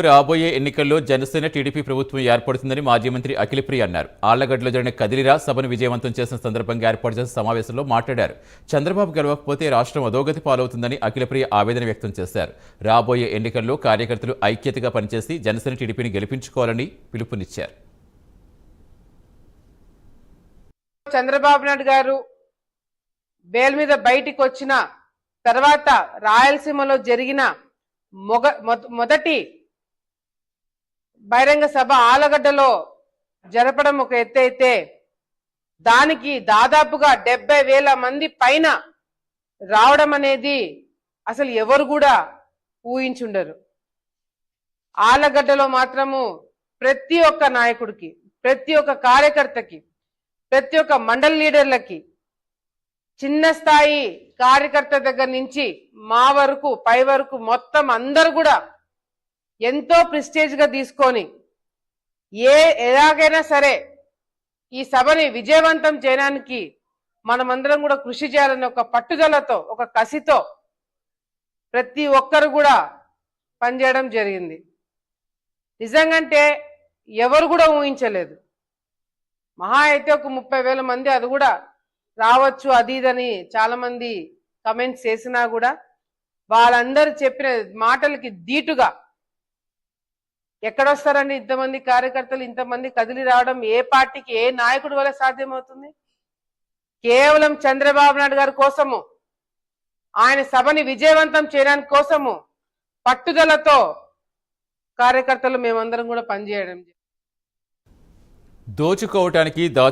రాబోయే ఎన్నికల్లో జనసేన టీడీపీ ప్రభుత్వం ఏర్పడుతుందని మాజీ మంత్రి అఖిలప్రియ అన్నారు. ఆళ్ళగడ్డలో జరిగిన కదిలిరా సభను విజయవంతం చేసిన సందర్భంగా ఏర్పాటు చేసిన సమావేశంలో మాట్లాడారు. చంద్రబాబు గెలవకపోతే రాష్ట్రం అధోగతి పాలవుతుందని అఖిలప్రియ ఆవేదన వ్యక్తం చేశారు. రాబోయే ఎన్నికల్లో కార్యకర్తలు ఐక్యతగా పనిచేసి జనసేన టీడీపీని గెలిపించుకోవాలని పిలుపునిచ్చారు. చంద్రబాబు నాయుడు గారు బేల్ మీద బయటికి వచ్చిన తర్వాత రాయలసీమలో జరిగిన మొగ మొదటి బహిరంగ సభ ఆలగడ్డలో జరపడం ఒక ఎత్తైతే దానికి దాదాపుగా డెబ్బై వేల మంది పైన రావడం అనేది అసలు ఎవరు కూడా ఊహించుండరు. ఆలగడ్డలో మాత్రము ప్రతి ఒక్క నాయకుడికి ప్రతి ఒక్క కార్యకర్తకి ప్రతి ఒక్క మండల లీడర్లకి చిన్న స్థాయి కార్యకర్త దగ్గర నుంచి మా వరకు పై వరకు మొత్తం అందరు కూడా ఎంతో ప్రిస్టేజ్గా తీసుకొని ఏ ఎలాగైనా సరే ఈ సభని విజయవంతం చేయడానికి మనమందరం కూడా కృషి చేయాలని ఒక పట్టుదలతో ఒక కసితో ప్రతి ఒక్కరు కూడా పనిచేయడం జరిగింది. నిజంగంటే ఎవరు కూడా ఊహించలేదు. మహా అయితే ఒక ముప్పై వేల మంది అది కూడా రావచ్చు అది ఇదని చాలామంది కమెంట్స్ చేసినా కూడా వాళ్ళందరూ చెప్పిన మాటలకి దీటుగా ఎక్కడొస్తారండి ఇంతమంది కార్యకర్తలు ఇంతమంది కదిలి రావడం? ఏ పార్టీకి ఏ నాయకుడి వల్ల సాధ్యమవుతుంది? కేవలం చంద్రబాబు నాయుడు గారి కోసము ఆయన సభని విజయవంతం చేయడానికి కోసము పట్టుదలతో కార్యకర్తలు మేమందరం కూడా పనిచేయడం దోచుకోవటానికి